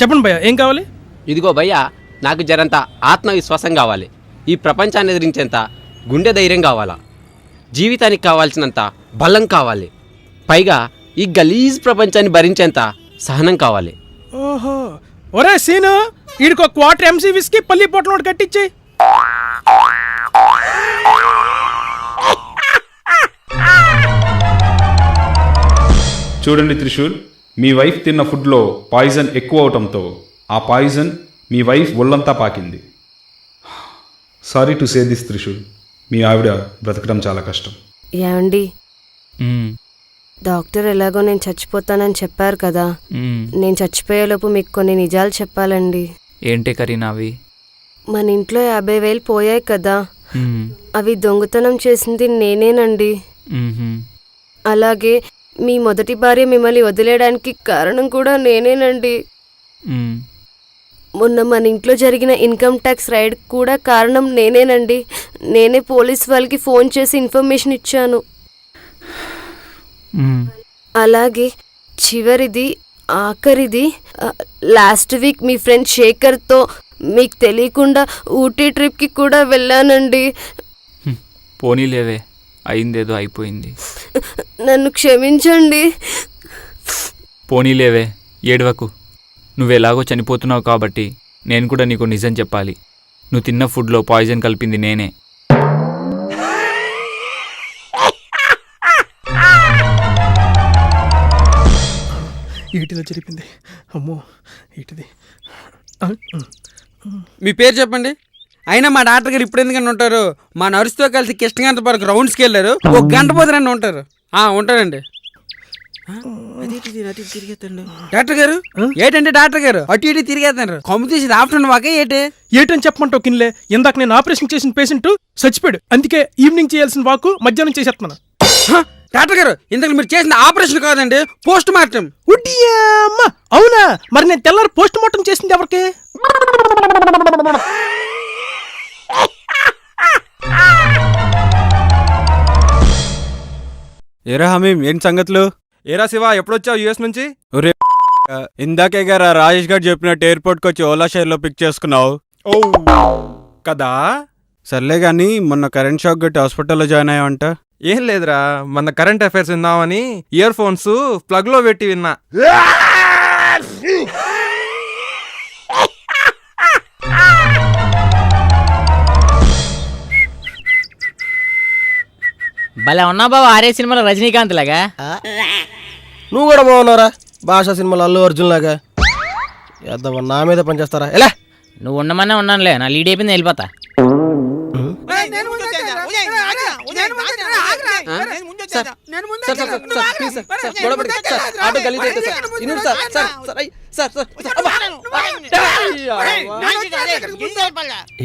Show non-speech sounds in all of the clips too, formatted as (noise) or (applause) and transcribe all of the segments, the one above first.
చెప్పండి భయ్య ఏం కావాలి? ఇదిగో భయ్యా నాకు జరంత ఆత్మవిశ్వాసం కావాలి. ఈ ప్రపంచాన్ని ఎదిరించేంత గుండె ధైర్యం కావాలా? జీవితానికి కావాల్సినంత బలం కావాలి. పైగా ఈ గలీజ్ ప్రపంచాన్ని భరించేంత సహనం కావాలి. ఓహో ఒరే సీను వీడికి ఒక క్వార్టర్ ఎంసీ విస్కి పల్లి పొట్లం కట్టించి చూడండి త్రిశూల్ మీ వైఫ్ తిన్న ఫుడ్లో పాయిజన్ ఎక్కువ అవటంతో ఆ పాయిజన్ మీ వైఫ్ ఒళ్ళంతా పాకింది. Sorry to say this Trishul మీ ఆవిడ బ్రతకడం చాలా కష్టం. ఏమండి. డాక్టర్ ఎలాగో నేను చచ్చిపోతానని చెప్పారు కదా. నేను చచ్చిపోయేలోపు మీకు కొన్ని నిజాలు చెప్పాలండి. ఏంటి కరీనావి మన ఇంట్లో యాభై వేలు పోయాయి కదా. అవి దొంగతనం చేసింది నేనేనండి. అలాగే మీ మొదటి భార్య మిమ్మల్ని వదిలేయడానికి కారణం కూడా నేనేనండి. మొన్న మన ఇంట్లో జరిగిన ఇన్కమ్ ట్యాక్స్ రైడ్ కూడా కారణం నేనేనండి నేనే పోలీస్ వాళ్ళకి ఫోన్ చేసి ఇన్ఫర్మేషన్ ఇచ్చాను. అలాగే చివరిది ఆఖరిది లాస్ట్ వీక్ మీ ఫ్రెండ్ శేఖర్తో మీకు తెలియకుండా ఊటీ ట్రిప్కి కూడా వెళ్ళానండి. పోనీలేవే అయిందేదో అయిపోయింది. నన్ను క్షమించండి. పోనీలేవే ఏడవకు. నువ్వెలాగో చనిపోతున్నావు కాబట్టి నేను కూడా నీకు నిజం చెప్పాలి. నువ్వు తిన్న ఫుడ్లో పాయిజన్ కలిపింది నేనే. ఈటిలో జరిపింది. అమ్మో ఈటిది. మీ పేరు చెప్పండి. అయినా మా డాక్టర్ గారు ఇప్పుడు ఎందుకని ఉంటారు? మా నర్సుతో కలిసి కృష్ణకాంత పార్క్ రౌండ్స్కి వెళ్ళారు. ఒక గంట పోతారండి ఉంటారు. ఆ ఉంటారండి. డాక్టర్ గారు ఏంటంటే డాక్టర్ గారు? అటు ఇటు తిరిగేస్తున్నారు కొమ్ము తీసి ఆఫ్టర్నూన్ వాకే ఏంటి? ఏటని చెప్పమంటావు కిన్లే? ఇందాక నేను ఆపరేషన్ చేసిన పేషెంట్ చచ్చిపోయాడు. అందుకే ఈవినింగ్ చేయాల్సిన వాకు మధ్యాహ్నం చేసేస్తున్నాను. డాక్టర్ గారు ఇంతకు మీరు చేసిన ఆపరేషన్ కాదండి పోస్ట్ మార్టం అవునా? మరి నేను తెల్లారి పోస్ట్ మార్టం చేసింది ఎవరికి? ఏరా హమీం ఏం సంగతులు? ఏరా శివ ఎప్పుడొచ్చావు యుఎస్ నుంచి? ఒరే ఇందాకే గారా రాజేష్ గారు చెప్పినట్టు ఎయిర్పోర్ట్కి వచ్చి ఓలా షేర్లో పిక్ చేసుకున్నావు. ఓ కదా? సర్లే గాని మొన్న కరెంట్ షాక్ కొట్టి హాస్పిటల్లో జాయిన్ అయ్యావంట. ఏం లేదురా మన కరెంట్ అఫైర్స్ విందామని ఇయర్ ఫోన్స్ ప్లగ్లో పెట్టి విన్నా. భలే ఉన్నా బాబు ఆర్య సినిమాలో రజనీకాంత్ లాగా. నువ్వు కూడా బాగున్నారా భాషా సినిమాలో అల్లు అర్జున్ లాగా. ఎద్దవ నా మీద పనిచేస్తారా ఎలా? నువ్వు ఉండమనే ఉన్నానులే నా లీడ్ అయిపోయింది వెళ్ళిపోతా.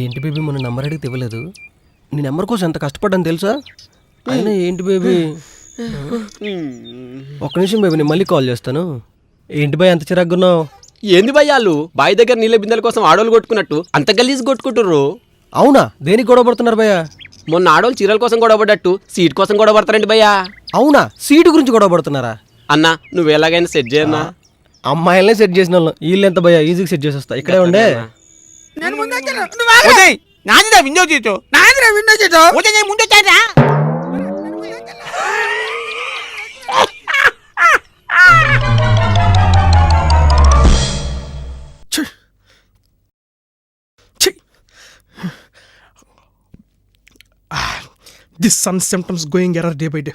ఏంటి బేబీ మొన్న నెంబర్ అడిగితే ఇవ్వలేదు. నీ నెంబర్ కోసం ఎంత కష్టపడ్డాను తెలుసా? అయినా ఏంటి బేబీ? ఒక్క నిమిషం బేబీ నేను మళ్ళీ కాల్ చేస్తాను. ఏంటి బాయ్ అంత చిరాగ్గున్నావు ఏంది భయ్యాలు బావి దగ్గర నీళ్ళ బిందెల కోసం ఆడోళ్ళు కొట్టుకున్నట్టు అంత గలీజ్ కొట్టుకుంటుర్రు. అవునా? దేనికి గొడవ పడుతున్నారు భయ్యా మొన్న ఆడోళ్ళు చీరల కోసం గొడవ పడ్డట్టు సీట్ కోసం గొడవ పడతారండి భయ్యా అవునా? సీటు గురించి గొడవ పడుతున్నారా? అన్నా నువ్వు ఎలాగైనా సెట్ చేయన్నా అమ్మాయిలనే సెట్ చేసిన వాళ్ళం వీళ్ళు ఎంత భయ్యా ఈజీగా సెట్ చేసేస్తా. ఇక్కడే ఉండే. నాదిరా విండో సీటు. నాదిరా విండో సీటు. ముందు this sun symptoms going error day by day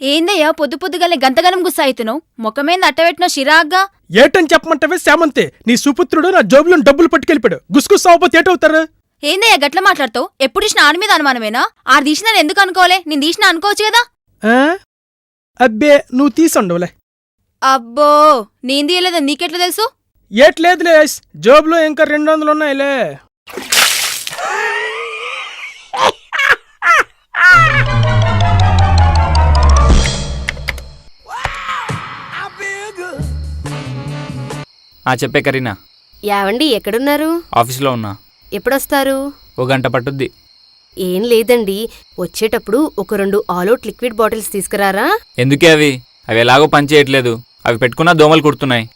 ఏందయ్యా పొద్దు పొద్దుగాలే గంతగనం గుస్సాయితున్నావు? ముఖమేంది అట్టబెట్టిన షిరాగ్గా ఏటని చెప్పమంటావే శామంతే నీ సుపుత్రుడు నా జోబులో డబ్బులు పట్టుకెళ్ళిపోయాడు. గుస్గుస్ అవ్వకపోతే ఏటవుతారు? ఏందయ్యా గట్ల మాట్లాడతావు? ఎప్పుడు తీసిన ఆడి మీద అనుమానమేనా? ఆ తీసిన ఎందుకు అనుకోలే నేను తీసిన అనుకోవచ్చు కదా? అబ్బే నువ్వు తీసుండవులే. అబ్బో నేను తీయలేదని నీకెట్లా తెలుసు? ఏట్లేదులే జోబులో ఇంకా రెండు వందలు ఉన్నాయిలే ఆ చెప్పే కరీనా. యావండి ఎక్కడున్నారు? ఆఫీస్లో ఉన్నా. ఎప్పుడొస్తారు? ఓ గంట పట్టుద్ది. ఏం లేదండి. వచ్చేటప్పుడు ఒక రెండు ఆల్అవుట్ లిక్విడ్ బాటిల్స్ తీసుకురారా? ఎందుకే అవి? అవి ఎలాగో పని చేయట్లేదు. అవి పెట్టుకున్నా దోమలు కుడుతున్నాయి.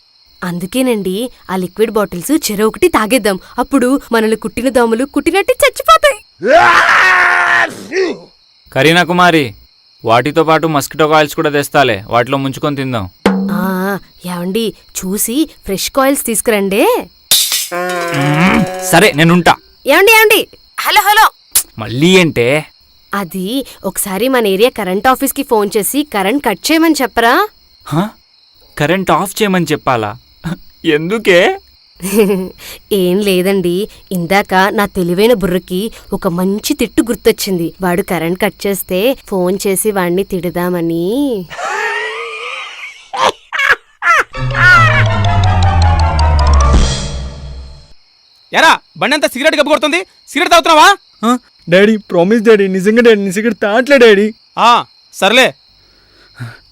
అందుకేనండి ఆ లిక్విడ్ బాటిల్స్ చెరొకటి తాగేద్దాం. అప్పుడు మనల్ని కుట్టిన దోమలు కుట్టినట్టు చచ్చిపోతాయి. కరీనా కుమారి వాటితో పాటు మస్కిటో కాయిల్స్ కూడా తెస్తాలే. వాటిలో ముంచుకొని తిందాం. ఆ ఏమండి చూసి ఫ్రెష్ కాయిల్స్ తీసుకురండి. సరే నేనుంటా. ఏమండి ఏమండి? Hello hello. మళ్ళీ అంటే? అది ఒకసారి మన ఏరియా కరెంట్ ఆఫీస్కి ఫోన్ చేసి కరెంట్ కట్ చేయమని చెప్పరా? హ? కరెంట్ ఆఫ్ చేయమని చెప్పాలా? ఎందుకే? (laughs) ఏం లేదండి. ఇందాక నా తెలివైన బుర్రకి ఒక మంచి తిట్టు గుర్తొచ్చింది. వాడు కరెంట్ కట్ చేస్తే ఫోన్ చేసి వాడిని తిడదామని. ఎరా బండి అంతా సిగరెట్ గబ్బు కొడుతుంది. సిగరెట్ తాగుతున్నావా? డాడీ ప్రామిస్ డాడీ నిజంగా డాడీ నీ సిగరెట్ తాగట్లే డాడీ. ఆ, సర్లే.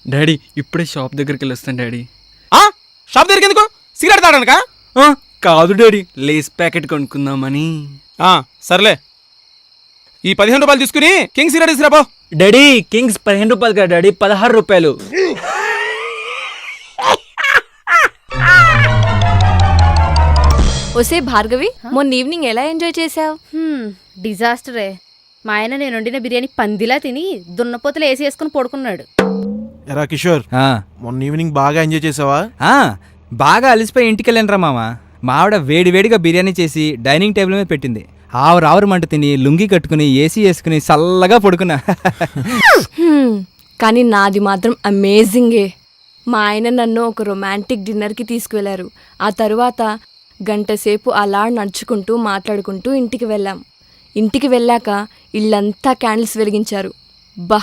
డాడీ ఇప్పుడే షాప్ దగ్గరికి వెళ్ళొస్తాను డాడీ. ఆ, షాప్ దగ్గరికి ఎందుకు? సిగరెట్ తాగడానికా? ఆ, కాదు డాడీ లేస్ ప్యాకెట్ కొనుక్కుందామని. ఆ, సర్లే. ఈ పదిహేను రూపాయలు తీసుకుని కింగ్ సిగరెట్ తీసుకురాబో డాడీ కింగ్స్ పదిహేను రూపాయలు కదా డాడీ పదహారు రూపాయలు. ఒసే భార్గవి మొన్న ఈవినింగ్ ఎలా ఎంజాయ్ చేసావు డిజాస్టరే. మా ఆయన నేను వండిన బిర్యానీ పందిలా తిని దున్నపోతలు వేసి వేసుకుని పడుకున్నాడు. ఎరా కిషోర్ మొన్న ఈవినింగ్ బాగా ఎంజాయ్ చేసావా? బాగా అలిసిపోయి ఇంటికి వెళ్ళానురా మామ. మా ఆవిడ వేడి వేడిగా బిర్యానీ చేసి డైనింగ్ టేబుల్ మీద పెట్టింది. ఆవు రావురు మంట తిని లుంగి కట్టుకుని ఏసీ వేసుకుని చల్లగా పడుకున్నా. కానీ నాది మాత్రం అమేజింగే. మా ఆయన నన్ను ఒక రొమాంటిక్ డిన్నర్కి తీసుకువెళ్ళారు ఆ తరువాత గంట సేపు అలా నడుచుకుంటూ మాట్లాడుకుంటూ ఇంటికి వెళ్ళాం. ఇంటికి వెళ్ళాక ఇల్లంతా క్యాండిల్స్ వెలిగించారు. బా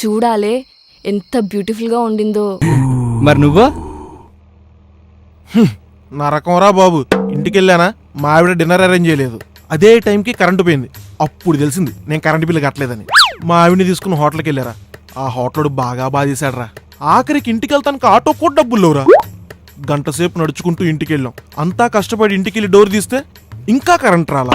చూడాలే ఎంత బ్యూటిఫుల్గా ఉండిందో. మరి నువ్వు? నా రకంరా బాబు. ఇంటికి వెళ్ళానా మా ఆవిడ డిన్నర్ అరేంజ్ చేయలేదు. అదే టైంకి కరెంటు పోయింది. అప్పుడు తెలిసింది నేను కరెంటు బిల్లు కట్టలేదని. మా ఆవిడని తీసుకుని హోటల్కి వెళ్ళారా. ఆ హోటల్ బాగా బాధేశాడ్రా ఆఖరికి ఇంటికి వెళ్తానికి ఆటో కూడా డబ్బులు లేవురా. గంట సేపు నడుచుకుంటూ ఇంటికి వెళ్ళాం అంతా కష్టపడి ఇంటికి వెళ్ళి డోర్ తీస్తే ఇంకా కరెంట్ రాలా.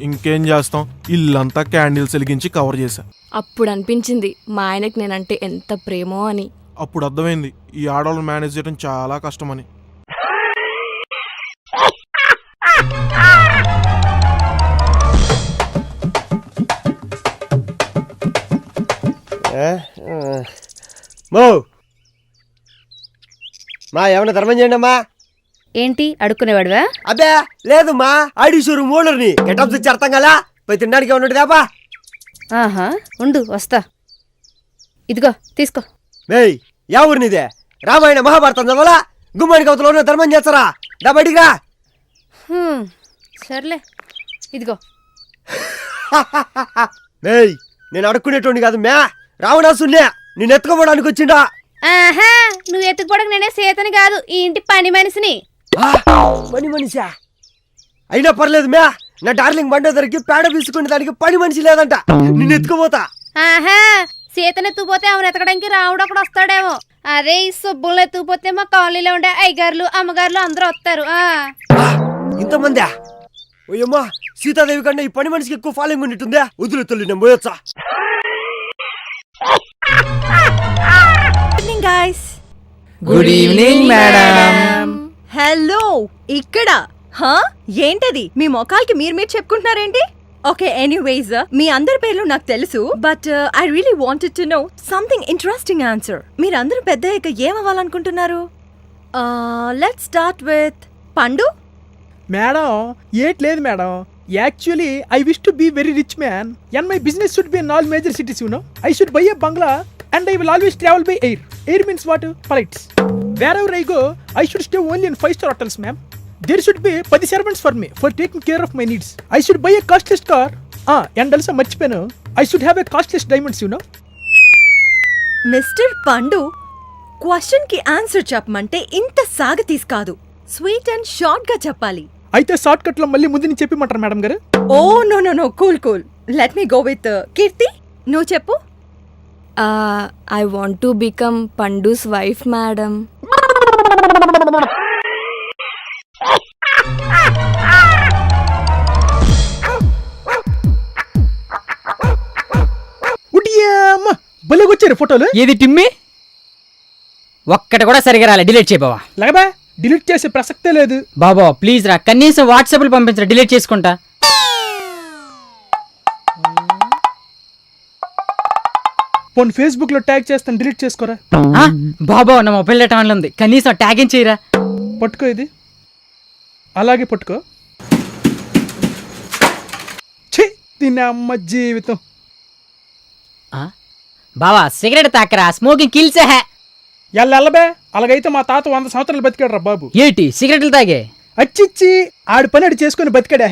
ఇంకేం చేస్తాం? ఇల్లంతా క్యాండిల్స్ వెలిగించి కవర్ చేశా. అప్పుడు అనిపించింది మా ఆయనకి నేనంటే ఎంత ప్రేమో అని. అప్పుడు అర్థమైంది ఈ ఆడవాళ్ళని మేనేజ్ చేయడం చాలా కష్టమని. మో! మా ఏమన్నా ధర్మం చేయండి అమ్మా ఏంటి అడుక్కునేవాడువా? అబ్బే లేదు మా ఆడిషూరు మూలర్ని గెటప్ తెచ్చి అర్థం కదా పోయి తినడానికి ఉన్నట్టు దాపా ఆహా ఉండు వస్తా. ఇదిగో తీసుకో. మేయ్ యా ఊరినిదే? రామాయణ మహాభారతం చదవాలా? గుమ్మానికి అవతల ఉన్న ధర్మం చేస్తారా? దా బయటికి రా. హ్మ్, సర్లే. ఇదిగో. (laughs) మేయ్ నేను అడుక్కునేటోని కాదు మే రావణాసున్నే నేను ఎత్తుకోవడానికి వచ్చిండా? ఆహా నువ్వు ఎత్తుకోవడానికి నేనే సేతని కాదు ఈ ఇంటి పని మనిషిని. పని మనిషా? అయినా పర్లేదు మే నా డార్లింగ్ బండ దొరికి పేడ తీసుకునే దానికి పని మనిషి లేదంట. నిన్ను ఎత్తుకోపోతా. ఆహా సీతను ఎత్తుకుపోతే ఆమెను ఎతకడానికి రావుడు అక్కడ వస్తాడేమో. అరే ఈ సుబ్బులను ఎత్తుకుపోతే మా కాలనీలో ఉండే అయ్యగారులు అమ్మగారులు అందరూ వస్తారు. ఆ. ఇంతమందా? ఓయమ్మా సీతాదేవి కన్నా ఈ పని మనిషికి ఎక్కువ ఫాలోయింగ్ ఉన్నట్టుందే? వదిలే తల్లి నేను పోయొచ్చా? గుడ్ ఈవినింగ్ మేడం ఇక్కడ. హా? ఏంటది? మీ మొఖాలకి మీరు మీరు చెప్పుకుంటున్నారేంటి? ఓకే ఎనీవేస్ uh, మీ అందరి పేర్లు నాకు తెలుసు but I really wanted to know something interesting answer మీరందరూ పెద్ద అయ్యాక ఏం అవ్వాలనుకుంటున్నారు let's uh, start with Pandu madam at లేదు madam actually I wish to be very rich man and my business should be in all major cities you know I should buy a bungalow and I will always travel by air air means what flights wherever I go I should stay only in five star hotels ma'am there should be పది servants for me for taking care of my needs I should buy a costless car and also మర్చిపోయాను. I should have a costless diamonds you know mister Pandu క్వశ్చన్కి answer చెప్పమంటే ఇంత సాగతీస్ కాదు sweet and షార్ట్గా చెప్పాలి అయితే short కట్లో మళ్ళీ ముందు నుంచి చెప్పిమంటారు మేడం గారు ఓ no no no cool cool let me go with Keerthi నువ్వు చెప్పు I want to become Pandu's wife madam భలేగొచ్చారు ఫోటోలు? ఏది టిమ్మి? ఒక్కటి కూడా సరిగా రాలే. డిలీట్ చేయబావా లగబా డిలీట్ చేసే ప్రసక్తే లేదు. బాబా ప్లీజ్ రా. కనీసం వాట్సాప్లు పంపించరా. డిలీట్ చేసుకుంటా. పోనీ ఫేస్బుక్లో ట్యాగ్ చేస్తాను డిలీట్ చేసుకోరా? ఆ, బాబా నా మొబైల్ డేటా ఆన్లో ఉంది. కనీసం ట్యాగ్ ఏం చేయరా? పట్టుకో ఇది. అలాగే పట్టుకో. ఛీ దీని అమ్మ జీవితం. ఆ? బావా సిగరెట్ తాకరా? Smoking kills hey. ఎల్ల ఎల్లబే అలాగైతే మా తాత వంద సంవత్సరాలు బతికాడు రా బాబు. ఏంటి సిగరెట్లు తాగే? అచ్చిచ్చి ఆడి పని ఆడు చేసుకుని బతికాడే